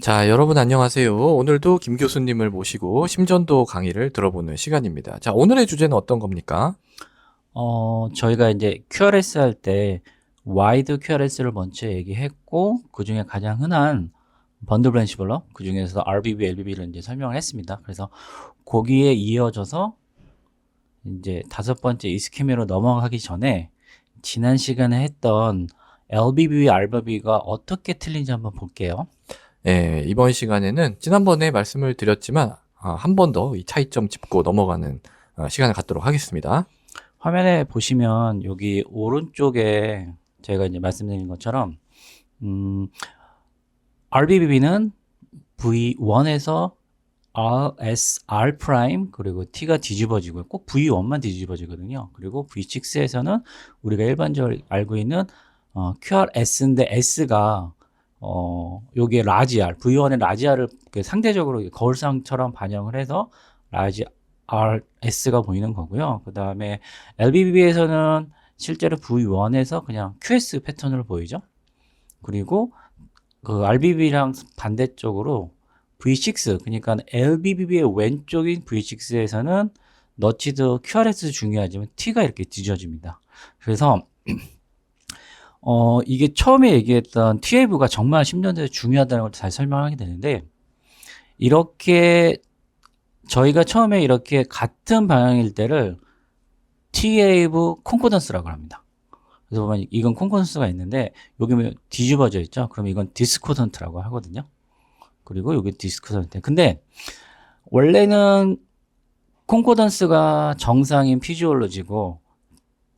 자, 여러분 안녕하세요. 오늘도 김 교수님을 모시고 심전도 강의를 들어보는 시간입니다. 자, 오늘의 주제는 어떤 겁니까? 어, 저희가 이제 QRS 할 때 와이드 QRS를 먼저 얘기했고 그 중에 가장 흔한 번들 브랜치블러 그 중에서 RBB, LBB를 이제 설명을 했습니다. 그래서 거기에 이어져서 이제 다섯 번째 이스케미로 넘어가기 전에 지난 시간에 했던 LBB, RBB가 어떻게 틀린지 한번 볼게요. 예, 이번 시간에는 지난번에 말씀을 드렸지만 아, 한번 더 이 차이점 짚고 넘어가는 어, 시간을 갖도록 하겠습니다. 화면에 보시면 여기 오른쪽에 제가 이제 말씀드린 것처럼 음, RBB는 V1에서 RS, R 프라임 그리고 T가 뒤집어지고요. 꼭 V1만 뒤집어지거든요. 그리고 V6에서는 우리가 일반적으로 알고 있는 어, QRS인데 S가 어, 요게 라지 R, V1의 라지 R을 그 상대적으로 거울상처럼 반영을 해서 라지 RS가 보이는 거고요. 그 다음에 LBB에서는 실제로 V1에서 그냥 QS 패턴으로 보이죠. 그리고 그 RBB랑 반대쪽으로 V6, 그러니까 LBB의 왼쪽인 V6에서는 너치도 QRS 중요하지만 T가 이렇게 뒤져집니다. 그래서 어, 이게 처음에 얘기했던 TAV가 정말 10년대에 중요하다는 걸 잘 설명하게 되는데, 이렇게 저희가 처음에 이렇게 같은 방향일 때를 TAV 콘코던스라고 합니다. 그래서 보면 이건 콘코던스가 있는데, 여기 면 뒤집어져 있죠? 그럼 이건 디스코던트라고 하거든요. 그리고 여기 디스코던트. 근데, 원래는 콘코던스가 정상인 피지올로지고,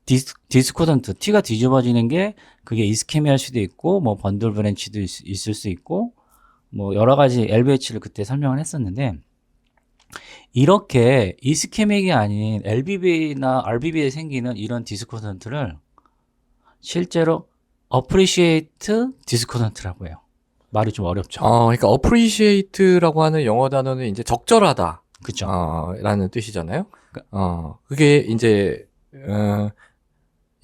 디스, 디스코던트, T가 뒤집어지는 게 그게 이스케미할 수도 있고, 뭐 번들 브랜치도 있, 있을 수 있고, 뭐 여러 가지 LVH를 그때 설명을 했었는데, 이렇게 이스케믹이 아닌 LBB나 RBB에 생기는 이런 디스코던트를 실제로 appreciate discordant라고 해요. 말이 좀 어렵죠. 어, 그러니까 appreciate라고 하는 영어 단어는 이제 적절하다. 그죠? 어, 라는 뜻이잖아요. 어, 그게 이제 어,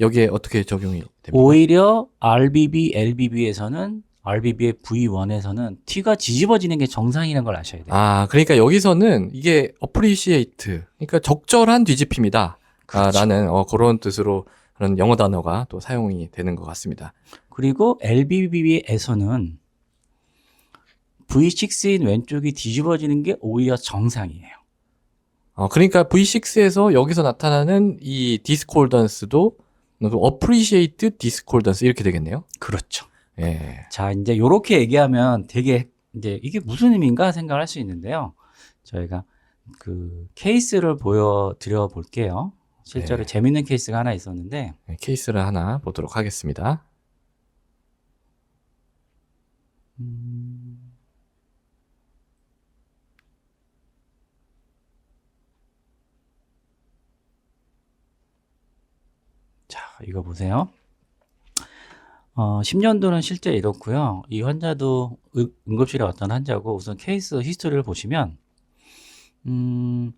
여기에 어떻게 적용이 됩니까? 오히려 RBB, LBB에서는 RBB의 V1에서는 T가 뒤집어지는 게 정상이라는 걸 아셔야 돼요. 아, 그러니까 여기서는 이게 appreciate, 그러니까 적절한 뒤집힘이다. 아, 그렇죠. 라는 어, 그런 뜻으로 그런 영어 단어가 또 사용이 되는 것 같습니다. 그리고 LBB에서는 V6인 왼쪽이 뒤집어지는 게 오히려 정상이에요. 어, 그러니까 V6에서 여기서 나타나는 이 discordance도 appreciate discordance 이렇게 되겠네요. 그렇죠. 예. 자, 이제 요렇게 얘기하면 되게 이제 이게 무슨 의미인가 생각할 수 있는데요. 저희가 그 케이스를 보여드려 볼게요. 실제로 네. 재밌는 케이스가 하나 있었는데, 네, 케이스를 하나 보도록 하겠습니다. 음, 자, 이거 보세요. 어, 10년도는 실제 이렇고요. 이 환자도 응- 응급실에 왔던 환자고 우선 케이스 히스토리를 보시면 음,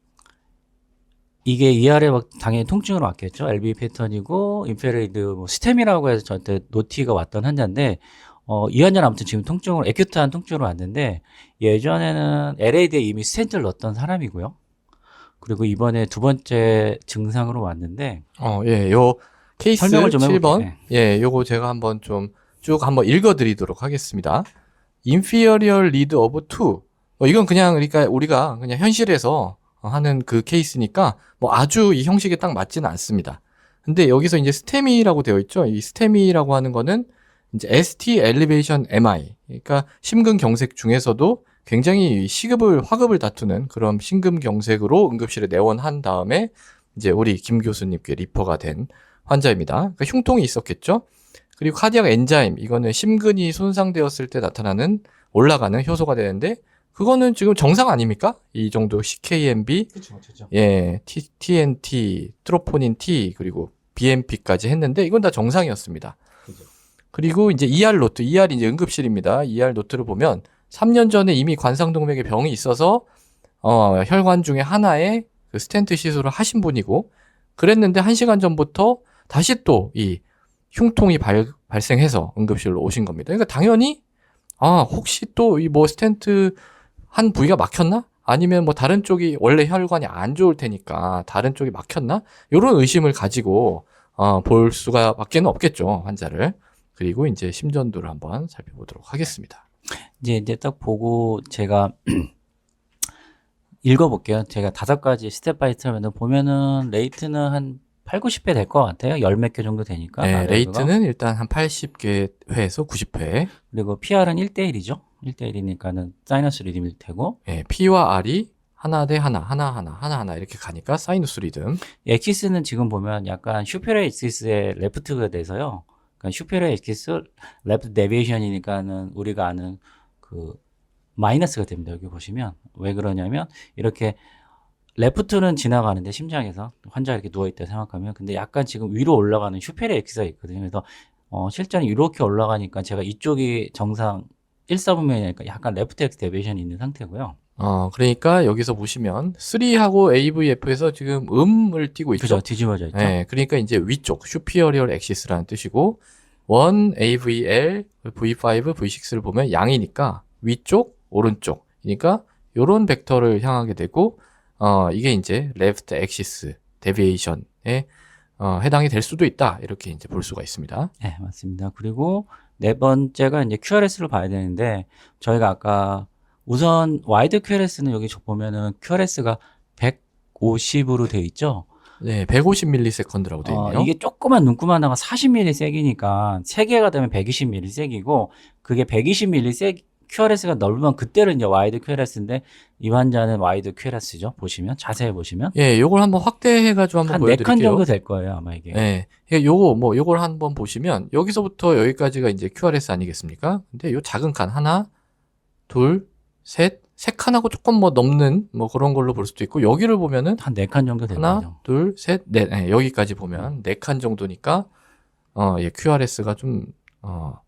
이게 ER에 막 당연히 통증으로 왔겠죠. LB 패턴이고 인페레이드 뭐 스템이라고 해서 저한테 노티가 왔던 환자인데 어, 이 환자는 아무튼 지금 통증으로 에큐트한 통증으로 왔는데 예전에는 LAD에 이미 스텐트를 넣었던 사람이고요. 그리고 이번에 두 번째 증상으로 왔는데 어, 예, 요 케이스 설명을 좀 7번. 해볼게요. 예, 요거 제가 한번 좀 쭉 한번 읽어 드리도록 하겠습니다. inferior lead of 2. 어, 이건 그냥 그러니까 우리가 그냥 현실에서 하는 그 케이스니까 뭐 아주 이 형식에 딱 맞지는 않습니다. 근데 여기서 이제 스테미라고 되어 있죠. 이 스테미라고 하는 거는 이제 ST elevation MI. 그러니까 심근경색 중에서도 굉장히 시급을 화급을 다투는 그런 심근경색으로 응급실에 내원한 다음에 이제 우리 김 교수님께 리퍼가 된 환자입니다. 그러니까 흉통이 있었겠죠. 그리고 카디악 엔자임 이거는 심근이 손상되었을 때 나타나는 올라가는 효소가 되는데 그거는 지금 정상 아닙니까? 이 정도 CKMB, 그렇죠, 그렇죠. 예, T, TNT, 트로포닌 T 그리고 BMP까지 했는데 이건 다 정상이었습니다. 그죠. 그리고 이제 ER 노트, ER이 이제 응급실입니다. ER 노트를 보면 3년 전에 이미 관상동맥에 병이 있어서 어, 혈관 중에 하나에 그 스텐트 시술을 하신 분이고 그랬는데 1시간 전부터 다시 또 이 흉통이 발, 발생해서 응급실로 오신 겁니다. 그러니까 당연히 아, 혹시 또 이 뭐 스텐트 한 부위가 막혔나? 아니면 뭐 다른 쪽이 원래 혈관이 안 좋을 테니까 다른 쪽이 막혔나? 이런 의심을 가지고 어, 볼 수가 밖에는 없겠죠, 환자를. 그리고 이제 심전도를 한번 살펴보도록 하겠습니다. 이제 이제 딱 보고 제가 읽어볼게요. 제가 다섯 가지 스텝 바이 스텝을 보면은 레이트는 한 8, 90회 될 것 같아요. 열 몇 개 정도 되니까. 네. 레이트는 일단 한 80개 회에서 90회. 그리고 PR은 1대1이죠. 1대1이니까는 사이너스 리듬일 테고 예, P와 R이 하나 대 하나, 하나 하나, 하나 하나 이렇게 가니까 사이누스 리듬. 엑시스는 지금 보면 약간 슈페리어 엑시스의 레프트가 돼서요. 그러니까 슈페리어 엑시스 레프트 데비에이션이니까는 우리가 아는 그 마이너스가 됩니다. 여기 보시면 왜 그러냐면 이렇게 레프트는 지나가는데 심장에서 환자가 이렇게 누워 있다 생각하면 근데 약간 지금 위로 올라가는 슈페리어 엑시스가 있거든요. 그래서 어 실제는 이렇게 올라가니까 제가 이쪽이 정상 1사분면이니까 약간 레프트 엑스 데비에이션이 있는 상태고요. 어, 그러니까 여기서 보시면 3하고 AVF에서 지금 음을 띄고 있죠. 그죠? 뒤집어져 있죠. 네, 그러니까 이제 위쪽 superior axis라는 뜻이고 1 AVL, V5, V6를 보면 양이니까 위쪽, 오른쪽. 그러니까 요런 벡터를 향하게 되고 어, 이게 이제 left axis deviation에 어, 해당이 될 수도 있다. 이렇게 이제 볼 수가 있습니다. 네, 맞습니다. 그리고 네 번째가 이제 QRS를 봐야 되는데 저희가 아까 우선 와이드 QRS는 여기 저 보면은 QRS가 150으로 되어 있죠. 네, 150ms라고 되어 어, 있네요. 이게 조그만 눈금 하나가 40mm 세기니까 세 개가 되면 120mm 세기고 그게 120mm 세 QRS가 넓으면 그때는 이제 와이드 QRS인데 이 환자는 와이드 QRS죠. 보시면 자세히 보시면 예, 요걸 한번 확대해 가지고 한번 한네칸 보여 드릴게요. 정도 될 거예요, 아마 이게. 예. 그러니까 요거 뭐 요걸 한번 보시면 여기서부터 여기까지가 이제 QRS 아니겠습니까? 근데 요 작은 칸 하나, 둘, 셋, 세 칸하고 조금 뭐 넘는 뭐 그런 걸로 볼 수도 있고 여기를 보면은 한 네 칸 정도 될 하나, 거죠. 둘, 셋, 넷. 예, 여기까지 보면 네 칸 정도니까 어, 예, QRS가 좀 어,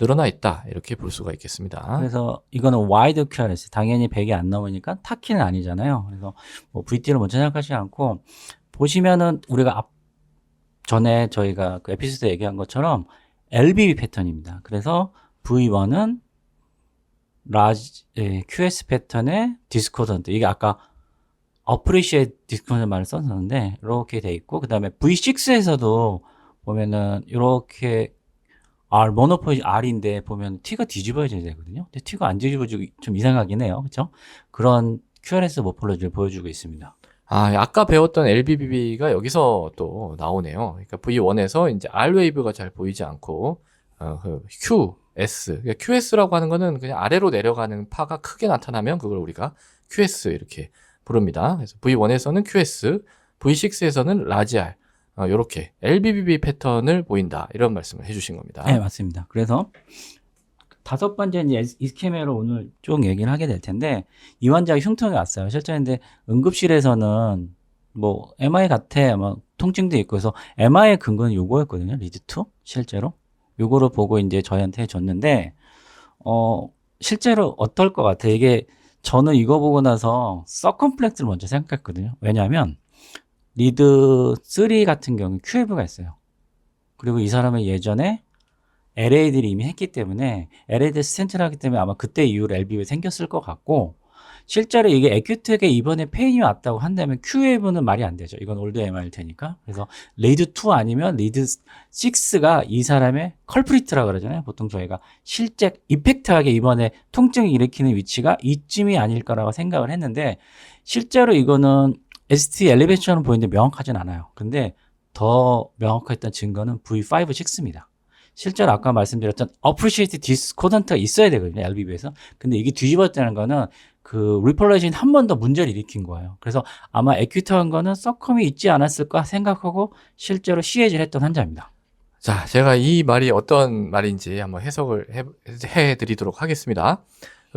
늘어나 있다. 이렇게 볼 수가 있겠습니다. 그래서 이거는 와이드 QRS 당연히 100이 안 넘으니까 타키는 아니잖아요. 그래서 뭐 VT를 먼저 생각하지 않고 보시면은 우리가 앞 전에 저희가 그 에피소드 얘기한 것처럼 LBB 패턴입니다. 그래서 V1은 라지 예, QS 패턴의 디스코던트 이게 아까 appreciate 말을 썼었는데 이렇게 돼 있고 그 다음에 V6에서도 보면은 이렇게 R 모노포지 R인데 보면 T가 뒤집어져야 되거든요. 근데 T가 안 뒤집어지고 좀 이상하긴 해요. 그렇죠? 그런 QRS 모폴로지를 보여주고 있습니다. 아, 아까 배웠던 LBBB가 여기서 또 나오네요. 그러니까 V1에서 이제 R 웨이브가 잘 보이지 않고 어, 그 Q, S. 그러니까 QS라고 하는 거는 그냥 아래로 내려가는 파가 크게 나타나면 그걸 우리가 QS 이렇게 부릅니다. 그래서 V1에서는 QS, V6에서는 라지 R. 어, 이렇게 LBBB 패턴을 보인다. 이런 말씀을 해주신 겁니다. 네, 맞습니다. 그래서 다섯 번째 이제 이스케메로 오늘 쭉 얘기를 하게 될 텐데 이 환자가 흉통이 왔어요. 실제 근데 응급실에서는 뭐 MI 같아, 뭐 통증도 있고 그래서 MI의 근거는 요거였거든요. 리드 2 실제로 요거를 보고 이제 저희한테 해줬는데 어 실제로 어떨 것 같아? 이게 저는 이거 보고 나서 서컴플렉스를 먼저 생각했거든요. 왜냐하면 리드 3 같은 경우 QF가 있어요. 그리고 이 사람은 예전에 LA들이 이미 했기 때문에 LA들 스탠트를 하기 때문에 아마 그때 이후로 LB가 생겼을 것 같고 실제로 이게 에큐텍에 이번에 페인이 왔다고 한다면 QAV는 말이 안 되죠. 이건 올드 MR일 테니까. 그래서 리드 2 아니면 리드 6가 이 사람의 컬프리트라 그러잖아요. 보통 저희가 실제 이펙트하게 이번에 통증을 일으키는 위치가 이쯤이 아닐까라고 생각을 했는데 실제로 이거는 ST 엘리베이션은 보이는데 명확하진 않아요. 근데 더 명확했던 증거는 V5, 6입니다. 실제로 아까 말씀드렸던 appreciate discordant가 있어야 되거든요. LBB에서. 근데 이게 뒤집었다는 거는 그 리폴레이션 한번 더 문제를 일으킨 거예요. 그래서 아마 에큐트한 거는 서컴이 있지 않았을까 생각하고 실제로 시해질 했던 환자입니다. 자, 제가 이 말이 어떤 말인지 한번 해석을 해, 해 드리도록 하겠습니다.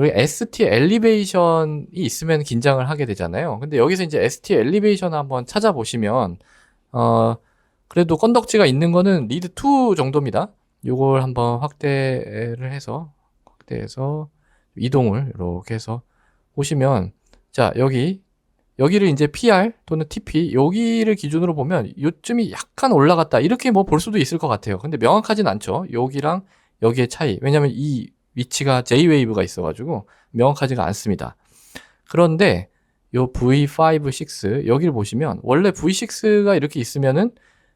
여기 ST 엘리베이션이 있으면 긴장을 하게 되잖아요. 근데 여기서 이제 ST 엘리베이션 한번 찾아보시면, 어, 그래도 건덕지가 있는 거는 리드 2 정도입니다. 요걸 한번 확대를 해서, 확대해서 이동을 이렇게 해서 보시면, 자, 여기, 여기를 이제 PR 또는 TP, 여기를 기준으로 보면 요쯤이 약간 올라갔다. 이렇게 뭐 볼 수도 있을 것 같아요. 근데 명확하진 않죠. 여기랑 여기의 차이. 왜냐면 이 위치가 J-웨이브가 있어가지고 명확하지가 않습니다. 그런데 요 V5, 6 여기를 보시면 원래 V6가 이렇게 있으면은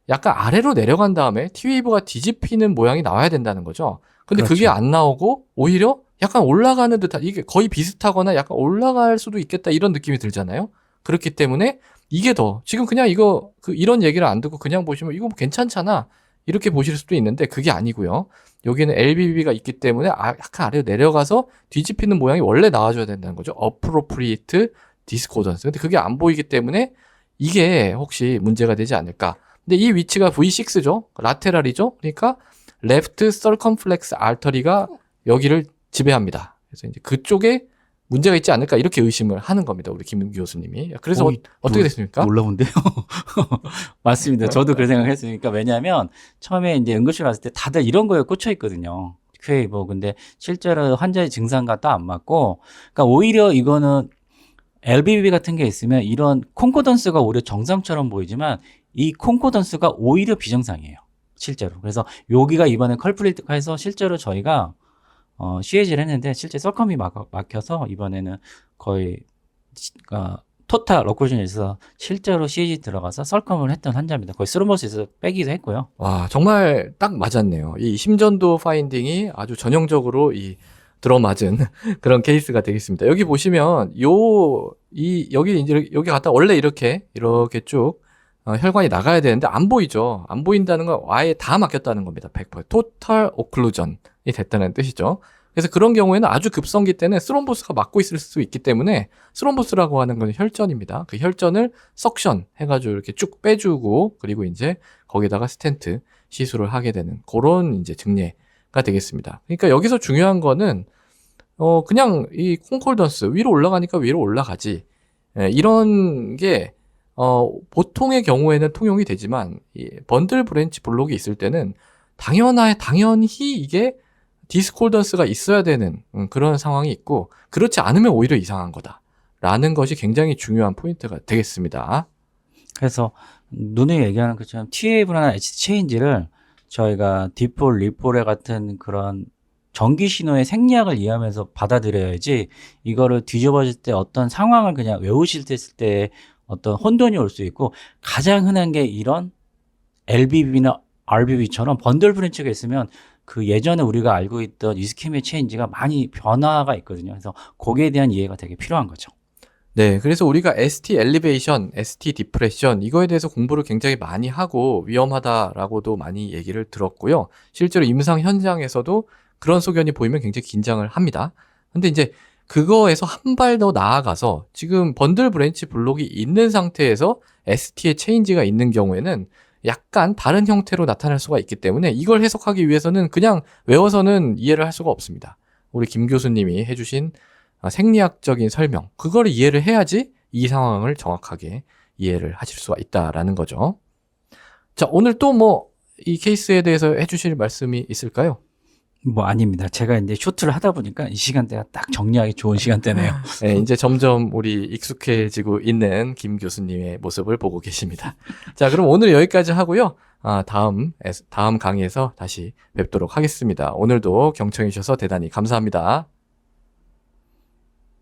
약간 아래로 내려간 다음에 T-웨이브가 뒤집히는 모양이 나와야 된다는 거죠. 근데 그게 그렇죠. 안 나오고 오히려 약간 올라가는 듯한 이게 거의 비슷하거나 약간 올라갈 수도 있겠다 이런 느낌이 들잖아요. 그렇기 때문에 이게 더 지금 그냥 이거 그 이런 얘기를 안 듣고 그냥 보시면 이거 뭐 괜찮잖아 이렇게 보실 수도 있는데 그게 아니고요. 여기는 LBB가 있기 때문에 아, 약간 아래로 내려가서 뒤집히는 모양이 원래 나와줘야 된다는 거죠. appropriate discordance. 근데 그게 안 보이기 때문에 이게 혹시 문제가 되지 않을까. 근데 이 위치가 V6죠. 라테랄이죠. 그러니까 left circumflex artery가 여기를 지배합니다. 그래서 이제 그쪽에 문제가 있지 않을까 이렇게 의심을 하는 겁니다. 우리 김 교수님이. 그래서 어, 어, 어떻게 뭐, 됐습니까? 놀라운데요. 맞습니다. 저도 그런 생각을 했으니까 왜냐하면 처음에 이제 응급실 갔을 때 다들 이런 거에 꽂혀 있거든요. 퀘이버 근데 실제로 환자의 증상과 또안 맞고, 그러니까 오히려 이거는 LBB 같은 게 있으면 이런 콩코던스가 오히려 정상처럼 보이지만 이 콩코던스가 오히려 비정상이에요. 실제로. 그래서 여기가 이번에 컬프리트해서 실제로 저희가 어, CAG를 했는데 실제 썰컴이 막, 막혀서 이번에는 거의 시- 어, 토탈 로코션에서 실제로 CAG 들어가서 썰컴을 했던 환자입니다. 거의 스루머스에서 빼기도 했고요. 와, 정말 딱 맞았네요. 이 심전도 파인딩이 아주 전형적으로 이 들어맞은 그런 케이스가 되겠습니다. 여기 보시면 요, 이, 여기 이제 여기 갔다 원래 이렇게, 이렇게 쭉 어, 혈관이 나가야 되는데 안 보이죠. 안 보인다는 건 아예 다 막혔다는 겁니다. 100%. 토탈 오클루전이 됐다는 뜻이죠. 그래서 그런 경우에는 아주 급성기 때는 스롬보스가 막고 있을 수 있기 때문에 스롬보스라고 하는 건 혈전입니다. 그 혈전을 석션 해가지고 이렇게 쭉 빼주고 그리고 이제 거기다가 스텐트 시술을 하게 되는 그런 이제 증례가 되겠습니다. 그러니까 여기서 중요한 거는 어 그냥 이 콩콜던스 위로 올라가니까 위로 올라가지 예, 이런 게 어, 보통의 경우에는 통용이 되지만 이 번들 브랜치 블록이 있을 때는 당연하 당연히 이게 디스콜던스가 있어야 되는 음, 그런 상황이 있고 그렇지 않으면 오히려 이상한 거다라는 것이 굉장히 중요한 포인트가 되겠습니다. 그래서 눈에 얘기하는 것처럼 TAV나 H 체인지를 저희가 디폴, 리폴에 같은 그런 전기 신호의 생리학을 이해하면서 받아들여야지 이거를 뒤집어질 때 어떤 상황을 그냥 외우실 때 했을 때 어떤 혼돈이 올 수 있고 가장 흔한 게 이런 LBB나 RBB처럼 번들 브랜치가 있으면 그 예전에 우리가 알고 있던 이스케미의 체인지가 많이 변화가 있거든요. 그래서 거기에 대한 이해가 되게 필요한 거죠. 네, 그래서 우리가 ST 엘리베이션, ST 디프레션 이거에 대해서 공부를 굉장히 많이 하고 위험하다라고도 많이 얘기를 들었고요. 실제로 임상 현장에서도 그런 소견이 보이면 굉장히 긴장을 합니다. 근데 이제 그거에서 한 발 더 나아가서 지금 번들 브랜치 블록이 있는 상태에서 ST의 체인지가 있는 경우에는 약간 다른 형태로 나타날 수가 있기 때문에 이걸 해석하기 위해서는 그냥 외워서는 이해를 할 수가 없습니다. 우리 김 교수님이 해주신 아, 생리학적인 설명, 그거를 이해를 해야지 이 상황을 정확하게 이해를 하실 수가 있다라는 거죠. 자, 오늘 또 뭐 이 케이스에 대해서 해주실 말씀이 있을까요? 뭐 아닙니다. 제가 이제 쇼트를 하다 보니까 이 시간대가 딱 정리하기 좋은 시간대네요. 네, 이제 점점 우리 익숙해지고 있는 김 교수님의 모습을 보고 계십니다. 자, 그럼 오늘 여기까지 하고요. 아, 다음, 다음 강의에서 다시 뵙도록 하겠습니다. 오늘도 경청해 주셔서 대단히 감사합니다.